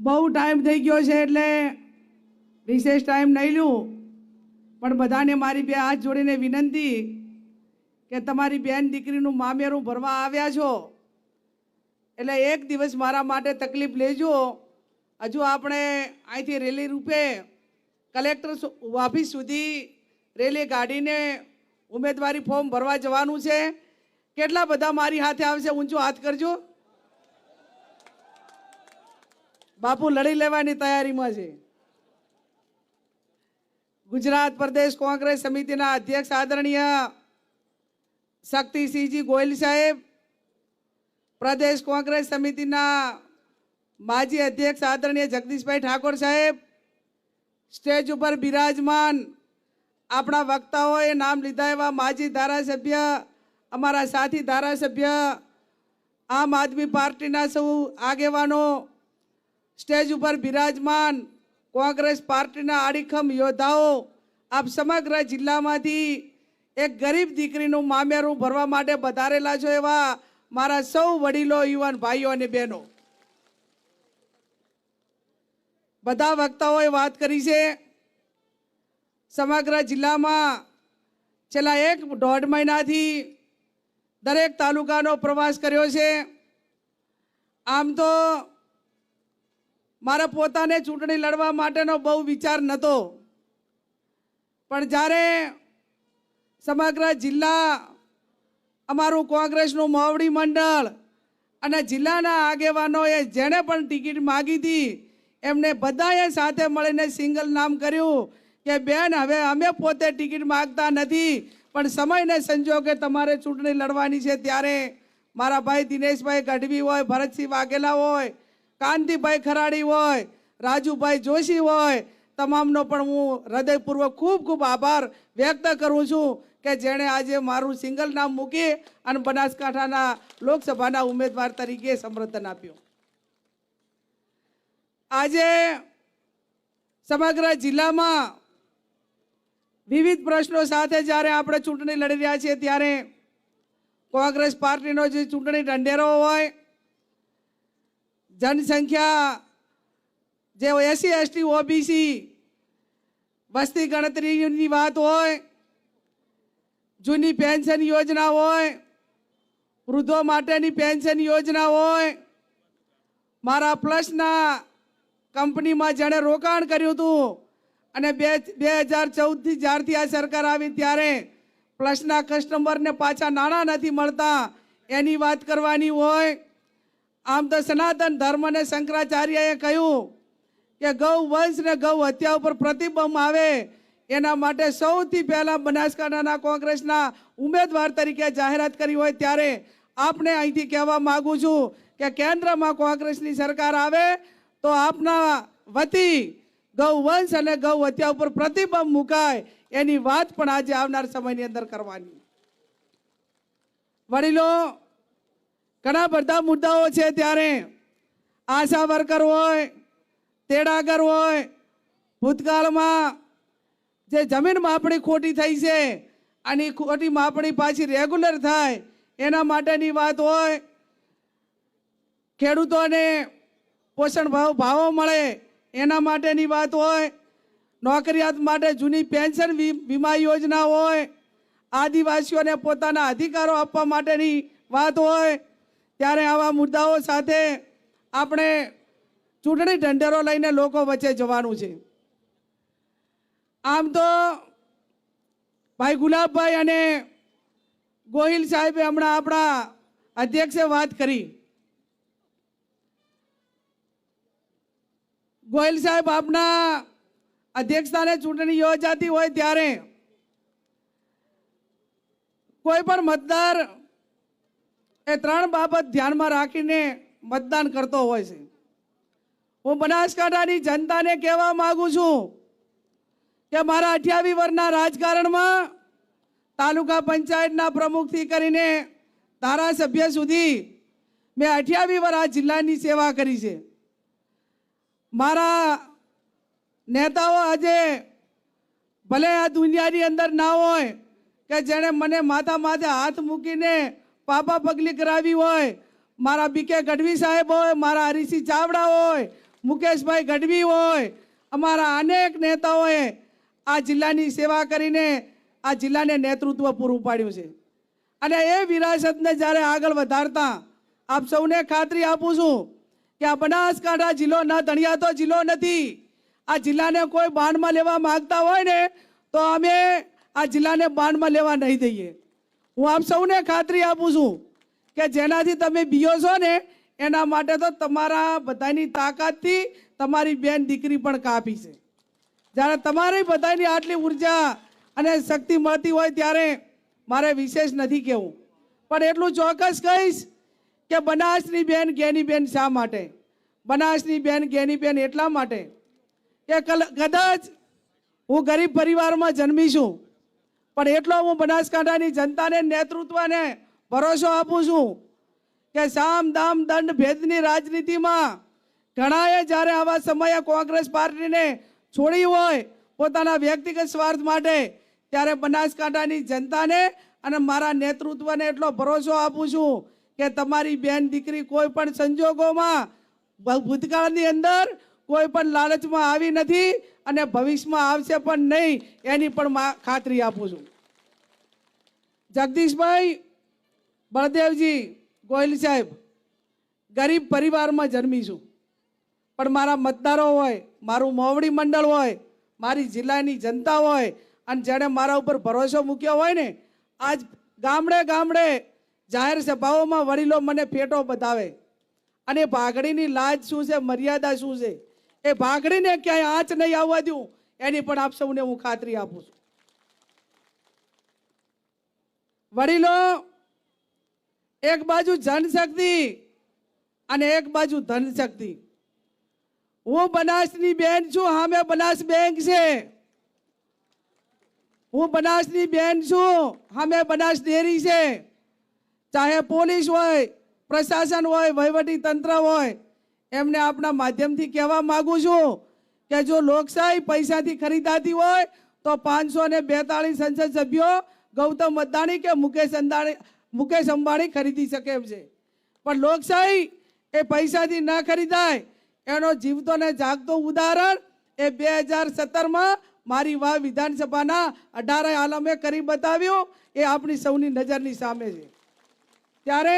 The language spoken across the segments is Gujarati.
બહુ ટાઈમ થઈ ગયો છે એટલે વિશેષ ટાઈમ નહીં લઉં પણ બધાને મારી બે હાથ જોડીને વિનંતી કે તમારી બેન દીકરીનું મામેરું ભરવા આવ્યા છો. એટલે એક દિવસ મારા માટે તકલીફ લેજો. હજુ આપણે અહીંથી રેલી રૂપે કલેક્ટર ઓફિસ સુધી રેલી કાઢીને ઉમેદવારી ફોર્મ ભરવા જવાનું છે. કેટલા બધા મારી હાથે આવશે ઊંચો હાથ કરજો. બાપુ લડી લેવાની તૈયારીમાં છે. ગુજરાત પ્રદેશ કોંગ્રેસ સમિતિના અધ્યક્ષ આદરણીય શક્તિસિંહજી ગોયલ સાહેબ, પ્રદેશ કોંગ્રેસ સમિતિના માજી અધ્યક્ષ આદરણીય જગદીશભાઈ ઠાકોર સાહેબ, સ્ટેજ ઉપર બિરાજમાન આપણા વક્તાઓએ નામ લીધા એવા માજી ધારાસભ્ય, અમારા સાથી ધારાસભ્ય, આમ આદમી પાર્ટીના સૌ આગેવાનો સ્ટેજ ઉપર બિરાજમાન કોંગ્રેસ પાર્ટીના આડીખમ યોદ્ધાઓ આપ સમગ્ર જિલ્લામાંથી એક ગરીબ દીકરીનું મામેરું ભરવા માટે વધારેલા છો એવા મારા સૌ વડીલો, યુવાન ભાઈઓ અને બહેનો. બધા વક્તાઓએ વાત કરી છે, સમગ્ર જિલ્લામાં છેલ્લા એક દોઢ મહિનાથી દરેક તાલુકાનો પ્રવાસ કર્યો છે. આમ તો મારા પોતાને ચૂંટણી લડવા માટેનો બહુ વિચાર નહોતો પણ જ્યારે સમગ્ર જિલ્લા, અમારું કોંગ્રેસનું મોવડી મંડળ અને જિલ્લાના આગેવાનોએ જેણે પણ ટિકિટ માગી હતી, એમને બધાએ સાથે મળીને સિંગલ નામ કર્યું કે, બેન, હવે અમે પોતે ટિકિટ માગતા નથી, પણ સમયને સંજોગે તમારે ચૂંટણી લડવાની છે. ત્યારે મારા ભાઈ દિનેશભાઈ ગઢવી હોય, ભરતસિંહ વાઘેલા હોય કાંતિભાઈ ખરાડી હોય, રાજુભાઈ જોશી હોય, તમામનો પણ હું હૃદયપૂર્વક ખૂબ ખૂબ આભાર વ્યક્ત કરું છું કે જેણે આજે મારું સિંગલ નામ મૂકી અને બનાસકાંઠાના લોકસભાના ઉમેદવાર તરીકે સમર્થન આપ્યું. આજે સમગ્ર જિલ્લામાં વિવિધ પ્રશ્નો સાથે જ્યારે આપણે ચૂંટણી લડી રહ્યા છીએ ત્યારે કોંગ્રેસ પાર્ટીનો જે ચૂંટણી ઢંઢેરો હોય જનસંખ્યા જે એસસી એસટી ઓબીસી વસ્તી ગણતરીની વાત હોય જૂની પેન્શન યોજના હોય વૃદ્ધો માટેની પેન્શન યોજના હોય મારા પ્લસના કંપનીમાં જેણે રોકાણ કર્યું હતું અને બે બે હજાર ચૌદથી જ્યારથી આ સરકાર આવી ત્યારે પ્લસના કસ્ટમરને પાછા નાણાં નથી મળતા એની વાત કરવાની હોય આમ તો સનાતન ધર્મ અને શંકરાચાર્યએ કહ્યું કે ગૌ વંશ ને ગૌ હત્યા ઉપર પ્રતિબંધ આવે, એના માટે સૌથી પહેલા બનાસકાંઠાના કોંગ્રેસના ઉમેદવાર તરીકે જાહેરાત કરી હોય ત્યારે આપને અહીંથી કહેવા માગું છું કે કેન્દ્રમાં કોંગ્રેસની સરકાર આવે તો આપના વતી ગૌ વંશ અને ગૌ હત્યા ઉપર પ્રતિબંધ મુકાય, એની વાત પણ આજે આવનાર સમયની અંદર કરવાની. વડીલો ઘણા બધા મુદ્દાઓ છે ત્યારે. આશા વર્કર હોય, તેડાગર હોય, ભૂતકાળમાં જે જમીન માપણી ખોટી થઈ છે અને ખોટી માપણી પાછી રેગ્યુલર થાય, એના માટેની વાત હોય. ખેડૂતોને પોષણ ભાવ, ભાવો મળે, એના માટેની વાત હોય. નોકરિયાત માટે જૂની પેન્શન વીમા યોજના હોય. આદિવાસીઓને પોતાના અધિકારો આપવા માટેની વાત હોય. ત્યારે આવા મુદ્દાઓ સાથે આપણે ચૂંટણી ઢંઢેરો લઈને લોકો વચ્ચે જવાનું છે. આમ તો ભાઈ ગુલાબભાઈ અને ગોહિલ સાહેબે હમણાં આપણા અધ્યક્ષે વાત કરી. ગોહિલ સાહેબ આપના અધ્યક્ષતાને ચૂંટણી યોજાતી હોય ત્યારે કોઈ પણ મતદાર એ ત્રણ બાબત ધ્યાનમાં રાખીને મતદાન કરતો હોય છે. હું બનાસકાંઠાની જનતાને કહેવા માગું છું કે મારા અઠ્યાવી વર્ષના રાજકારણમાં તાલુકા પંચાયતના પ્રમુખથી કરીને ધારાસભ્ય સુધી મેં અઠ્યાવી વર્ષ આ જિલ્લાની સેવા કરી છે. મારા નેતાઓ આજે ભલે આ દુનિયાની અંદર ના હોય કે જેણે મને માથા માથે હાથ મૂકીને પાપા પગલી કરાવી હોય, મારા બીકે ગઢવી સાહેબ હોય, મારા હરીસિંહ ચાવડા હોય, મુકેશભાઈ ગઢવી હોય, અમારા અનેક નેતાઓએ આ જિલ્લાની સેવા કરીને આ જિલ્લાને નેતૃત્વ પૂરું પાડ્યું છે. અને એ વિરાસતને જ્યારે આગળ વધારતા, આપ સૌને ખાતરી આપું છું કે આ બનાસકાંઠા જિલ્લો ન ધણિયાતો જિલ્લો નથી, આ જિલ્લાને કોઈ બાંધમાં લેવા માગતા હોય ને, તો અમે આ જિલ્લાને બાંધમાં લેવા નહીં દઈએ. હું આપ સૌને ખાતરી આપું છું કે જેનાથી તમે બીઓ છો ને, એના માટે તો તમારા બધાની તાકાતથી તમારી બેન દીકરી પણ કાપી છે. જ્યારે તમારી બધાની આટલી ઊર્જા અને શક્તિ મળતી હોય ત્યારે મારે વિશેષ નથી કહેવું. પણ એટલું ચોક્કસ કહીશ કે બનાસની બેન, ગેની બેન શા માટે? બનાસની બેન, ગેની બેન એટલા માટે કે કદાચ હું ગરીબ પરિવારમાં જન્મી છું પણ એટલો હું બનાસકાંઠાની જનતાને નેતૃત્વને ભરોસો આપું છું કે સામ દામ દંડ ભેદની રાજનીતિમાં ઘણાએ જ્યારે આવા સમયે કોંગ્રેસ પાર્ટીને છોડી હોય પોતાના વ્યક્તિગત સ્વાર્થ માટે, ત્યારે બનાસકાંઠાની જનતાને અને મારા નેતૃત્વને એટલો ભરોસો આપું છું કે તમારી બેન દીકરી કોઈ પણ સંજોગોમાં ભૂતકાળની અંદર કોઈ પણ લાલચમાં આવી નથી અને ભવિષ્યમાં આવશે પણ નહીં એની પણ ખાતરી આપું છું. જગદીશભાઈ બળદેવજી ગોયલ સાહેબ, ગરીબ પરિવારમાં જન્મી છું. પણ મારા મતદારો હોય, મારું મોવડી મંડળ હોય, મારી જિલ્લાની જનતા હોય, અને જેણે મારા ઉપર ભરોસો મૂક્યો હોય ને, આજ ગામડે ગામડે જાહેર સભાઓમાં વડીલો મને ફેટો બતાવે. અને ભાગડીની લાજ શું છે, મર્યાદા શું છે? એ ભાગડીને ક્યાંય આંચ નહીં આવવા દઉં, એની પણ આપ સૌને હું ખાતરી આપું છું. વડીલો, એક બાજુ જનશક્તિ અને એક બાજુ ધનશક્તિ. હું બનાસની બેન છું, હામે બનાસ બેંક છે. હું બનાસની બેન છું, હામે બનાસ ડેરી છે. ચાહે પોલીસ હોય, પ્રશાસન હોય, વહીવટી તંત્ર હોય, એમને આપણા માધ્યમથી કહેવા માગું છું કે જો લોકશાહી પૈસાથી ખરીદાતી હોય, તો પાંચસો ને બેતાળીસ સંસદ સભ્યો ગૌતમ અદાણી કે મુકેશ અંદાણી મુકેશ અંબાણી ખરીદી શકે એમ છે. પણ લોકશાહી એ પૈસાથી ન ખરીદાય. એનો જીવતો ને જાગતો ઉદાહરણ એ બે હજાર સત્તરમાં મારી વા વિધાનસભાના અઢારે આલમે કરી બતાવ્યું. એ આપણી સૌની નજરની સામે છે. ત્યારે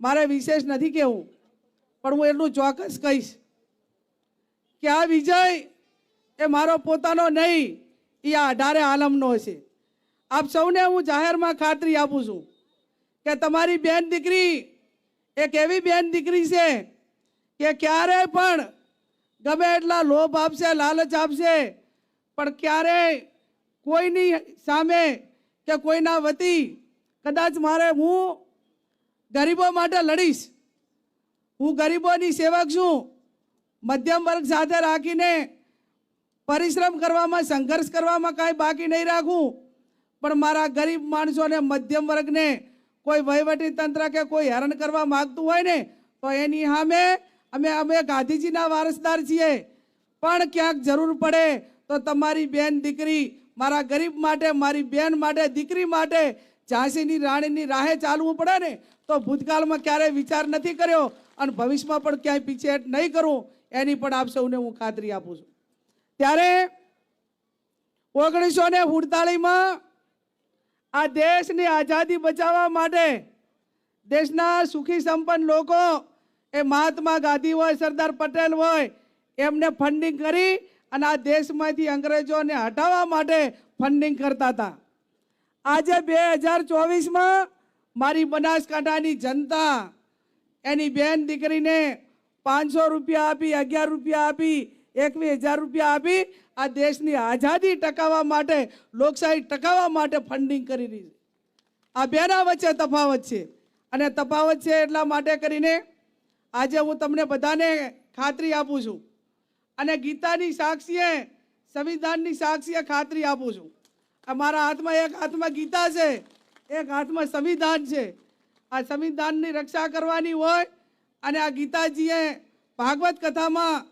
મારે વિશેષ નથી કહેવું, પણ હું એટલું ચોક્કસ કહીશ કે આ વિજય એ મારો પોતાનો નહીં, એ આ અઢારે આલમનો છે. આપ સૌને હું જાહેરમાં ખાતરી આપું છું કે તમારી બેન દીકરી એક એવી બેન દીકરી છે કે ક્યારેય પણ ગમે એટલા લોભ આપશે, લાલચ આપશે, પણ ક્યારેય કોઈની સામે કે કોઈના વતી કદાચ મારે હું ગરીબો માટે લડીશ, હું ગરીબોની સેવક છું, મધ્યમ વર્ગ સાથે રાખીને પરિશ્રમ કરવામાં, સંઘર્ષ કરવામાં કાંઈ બાકી નહીં રાખું. પણ મારા ગરીબ માણસોને મધ્યમ વર્ગને કોઈ વહીવટી તંત્ર કે કોઈ હેરાન કરવા માંગતું હોય ને, તો એની સામે અમે અમે ગાંધીજીના વારસદાર છીએ. પણ ક્યાંક જરૂર પડે તો તમારી બેન દીકરી મારા ગરીબ માટે, મારી બેન માટે, દીકરી માટે ઝાંસીની રાણીની રાહે ચાલવું પડે ને, તો ભૂતકાળમાં ક્યારેય વિચાર નથી કર્યો અને ભવિષ્યમાં પણ ક્યાંય પીછેહટ નહીં કરું, એની પણ આપ સૌને હું ખાતરી આપું છું. ત્યારે ઓગણીસો ને સુડતાલીસમાં આ દેશની આઝાદી બચાવવા માટે દેશના સુખી સંપન્ન લોકો એ મહાત્મા ગાંધી હોય, સરદાર પટેલ હોય, એમને ફંડિંગ કરી અને આ દેશમાંથી અંગ્રેજોને હટાવવા માટે ફંડિંગ કરતા હતા. આજે બે હજાર ચોવીસમાં મારી બનાસકાંઠાની જનતા એની બેન દીકરીને પાંચસો રૂપિયા આપી, અગિયાર રૂપિયા આપી એકવીસ હજાર રૂપિયા આપી આ દેશની આઝાદી ટકાવવા માટે, લોકશાહી ટકાવવા માટે ફંડિંગ કરી રહી છે. આ બેના વચ્ચે તફાવત છે. અને તફાવત છે એટલા માટે કરીને આજે હું તમને બધાને ખાતરી આપું છું. અને ગીતાની સાક્ષીએ, સંવિધાનની સાક્ષીએ ખાતરી આપું છું. મારા હાથમાં એક હાથમાં ગીતા છે, એક હાથમાં સંવિધાન છે. આ સંવિધાનની રક્ષા કરવાની હોય અને આ ગીતાજીએ ભાગવત કથામાં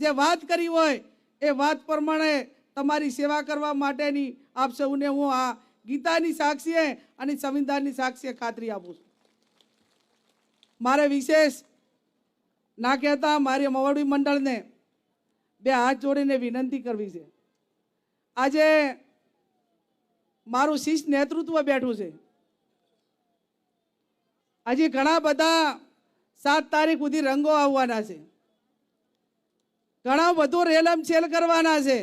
જે વાત કરી હોય, એ વાત પ્રમાણે તમારી સેવા કરવા માટેની આપ સૌને હું આ ગીતાની સાક્ષીએ અને સંવિધાનની સાક્ષીએ ખાતરી આપું છું. મારે વિશેષ ના કહેતા મારી મવડી મંડળને બે હાથ જોડીને વિનંતી કરવી છે. આજે મારું શિષ્ટ નેતૃત્વ બેઠું છે. હજી ઘણા બધા સાત તારીખ સુધી રંગો આવવાના છે. ઘણા વધુ રેલમ છેલ કરવાના છે.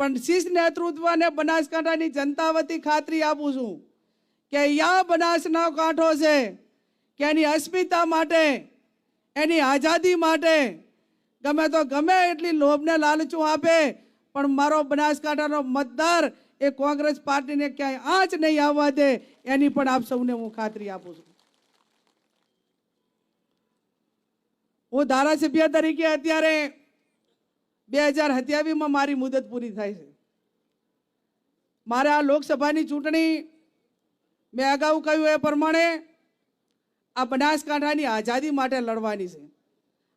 પણ શિસ્ત નેતૃત્વને બનાસકાંઠાની જનતા વતી ખાતરી આપું છું કે યા બનાસનો કાંઠો છે કે એની અસ્મિતા માટે, એની આઝાદી માટે, ગમે તો ગમે એટલી લોભને લાલચું આપે, પણ મારો બનાસકાંઠાનો મતદાર એ કોંગ્રેસ પાર્ટીને ક્યાંય આંચ નહીં આવવા દે, એની પણ આપ સૌને હું ખાતરી આપું છું. હું ધારાસભ્ય તરીકે અત્યારે બે હજાર સત્યાવીસમાં મારી મુદત પૂરી થાય છે. મારે આ લોકસભાની ચૂંટણી મેં અગાઉ કહ્યું એ પ્રમાણે આ બનાસકાંઠાની આઝાદી માટે લડવાની છે.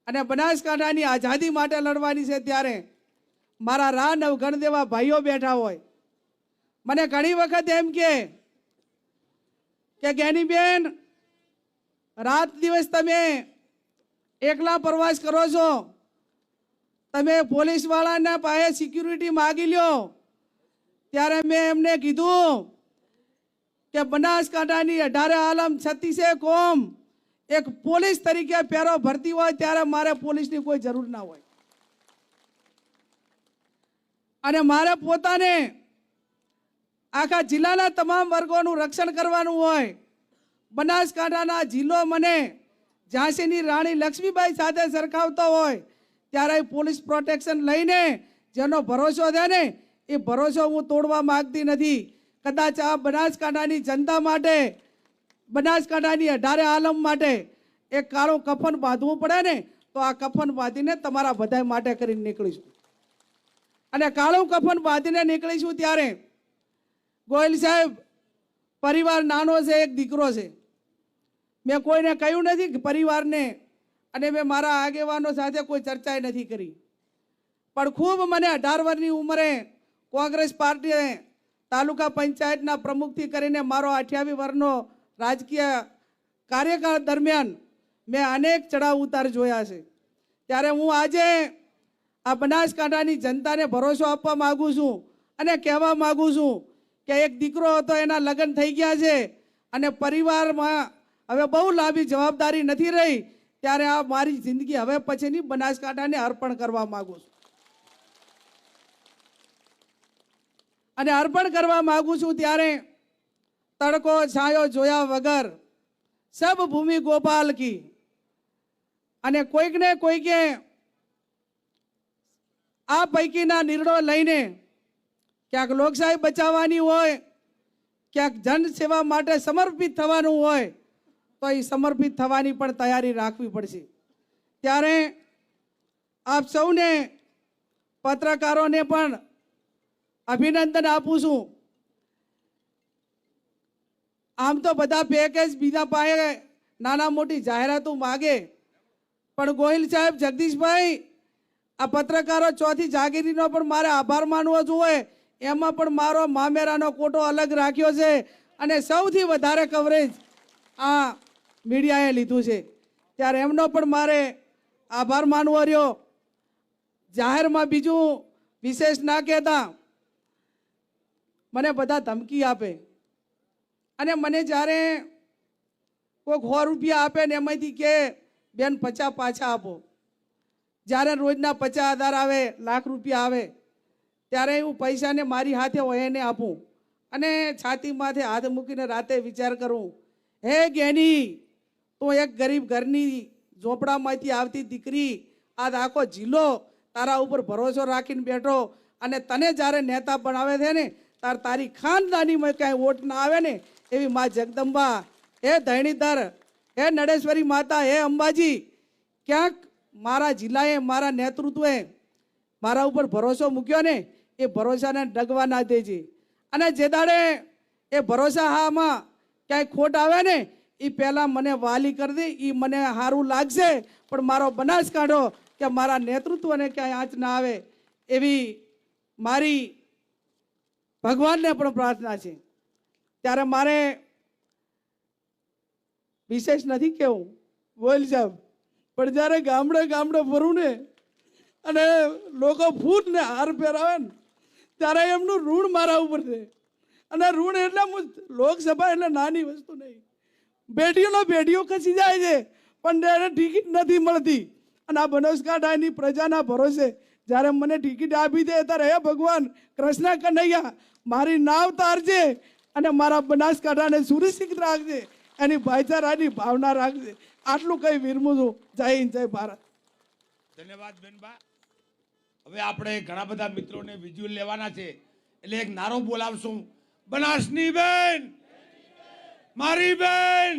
અને બનાસકાંઠાની આઝાદી માટે લડવાની છે ત્યારે મારા રા નવગણ દેવા ભાઈઓ બેઠા હોય. મને ઘણી વખત એમ કે કે જ્ઞાનીબેન રાત દિવસ તમે એકલા પ્રવાસ કરો છો. તમે પોલીસવાળાના પાસે સિક્યુરિટી માગી લ્યો. ત્યારે મેં એમને કીધું કે બનાસકાંઠાની અઢારે આલમ છત્તીસે કોમ એક પોલીસ તરીકે પહેરો ભરતી હોય ત્યારે મારે પોલીસની કોઈ જરૂર ના હોય. અને મારે પોતાને આખા જિલ્લાના તમામ વર્ગોનું રક્ષણ કરવાનું હોય. બનાસકાંઠાના જિલ્લો મને ઝાંસીની રાણી લક્ષ્મીબાઈ સાથે સરખાવતો હોય, ત્યારે પોલીસ પ્રોટેક્શન લઈને જેનો ભરોસો છે ને, એ ભરોસો હું તોડવા માગતી નથી. કદાચ આ બનાસકાંઠાની જનતા માટે, બનાસકાંઠાની અઢારે આલમ માટે એક કાળું કફન બાંધવું પડે ને, તો આ કફન બાંધીને તમારા બધા માટે કરીને નીકળીશું. અને કાળું કફન બાંધીને નીકળીશું ત્યારે ગોયલ સાહેબ, પરિવાર નાનો છે, એક દીકરો છે. મેં કોઈને કહ્યું નથી પરિવારને અને મેં મારા આગેવાનો સાથે કોઈ ચર્ચા નથી કરી. પણ ખૂબ મને અઢાર વર્ષની ઉંમરે કોંગ્રેસ પાર્ટીએ તાલુકા પંચાયતના પ્રમુખથી કરીને મારો અઠ્યાવીસ વર્ષનો રાજકીય કાર્યકાળ દરમિયાન મેં અનેક ચડાવ ઉતાર જોયા છે. ત્યારે હું આજે આ બનાસકાંઠાની જનતાને ભરોસો આપવા માગું છું અને કહેવા માગું છું કે એક દીકરો હતો, એના લગ્ન થઈ ગયા છે અને પરિવારમાં હવે બહુ લાંબી જવાબદારી નથી રહી, ત્યારે આ મારી જિંદગી હવે પછીની બનાસકાંઠાને અર્પણ કરવા માગું છું. અને અર્પણ કરવા માગું છું ત્યારે તડકો છાયો જોયા વગર સબ ભૂમિ ગોપાલ કી. અને કોઈકને કોઈકે આ પૈકીના નિર્ણયો લઈને ક્યાંક લોકશાહી બચાવવાની હોય, ક્યાંક જન સેવા માટે સમર્પિત થવાનું હોય તો એ સમર્પિત થવાની પણ તૈયારી રાખવી પડશે. ત્યારે આપ સૌને પત્રકારોને પણ અભિનંદન આપું છું. આમ તો બધા પેકેજ બીજા પાસે નાના મોટી જાહેરાતો માગે. પણ ગોહિલ સાહેબ, જગદીશભાઈ, આ પત્રકારો ચોથી જાગીરીનો પણ મારે આભાર માનવો જોઈએ. એમાં પણ મારો મામેરાનો કોટો અલગ રાખ્યો છે અને સૌથી વધારે કવરેજ આ મીડિયાએ લીધું છે. ત્યારે એમનો પણ મારે આભાર માનવો રહ્યો. જાહેરમાં બીજું વિશેષ ના કહેતા મને બધા ધમકી આપે. અને મને જ્યારે કોઈક સો રૂપિયા આપે ને એમાંથી કે બેન પચાસ પાછા આપો. જ્યારે રોજના પચાસ હજાર આવે, લાખ રૂપિયા આવે, ત્યારે હું પૈસાને મારી હાથે એને આપું. અને છાતી માથે હાથ મૂકીને રાતે વિચાર કરું. હે જ્ઞાની તું એક ગરીબ ઘરની ઝોપડામાંથી આવતી દીકરી આ આખો જિલ્લો તારા ઉપર ભરોસો રાખીને બેઠો અને તને જ્યારે નેતા બનાવે છે ને, તાર તારી ખાનદાનીમાં કાંઈ વોટ ના આવે ને, એવી મા જગદંબા, હે ધૈણીધર હે નડેશ્વરી માતા, હે અંબાજી, ક્યાંક મારા જિલ્લાએ મારા નેતૃત્વે મારા ઉપર ભરોસો મૂક્યો ને, એ ભરોસાને ડગવા ના દેજે. અને જે દાડે એ ભરોસા હામાં ક્યાંય ખોટ આવે ને એ પહેલાં મને વાલી કરી દે એ મને સારું લાગશે, પણ મારો બનાસકાંઠો કે મારા નેતૃત્વને ક્યાંય આંચ ના આવે એવી મારી ભગવાનને પણ પ્રાર્થના છે. ત્યારે મારે વિશેષ નથી કેવું, બોલ સાહેબ. પણ જ્યારે ગામડે ગામડે ફરું ને, અને લોકો ફૂટ ને હાર પહેરાવે ને, ત્યારે એમનું ઋણ મારા ઉપર છે. અને ઋણ એટલે લોકસભા એટલે નાની વસ્તુ નહીં. બેટીઓનો બેટીઓ ખસી જાય છે? પણ એને ટિકિટ નથી મળતી. અને આ બનાસકાંઠાની પ્રજાના ભરોસે જ્યારે મને ટિકિટ આપી દે ત્યારે હે ભગવાન, કૃષ્ણ કનૈયા, મારી નાવ તારજે અને મારા બનાસકાંઠાને સુરક્ષિત રાખજે. એની ભાઈચારાની ભાવના રાખજે. આટલું કઈ વિરમું છું. જય હિન્દ, જય ભારત. ધન્યવાદ બેનબા. હવે આપણે ઘણા બધા મિત્રોને વિઝ્યુઅલ લેવાના છે. એટલે એક નારો બોલાવશું. બનાસની બેન! મારી બેન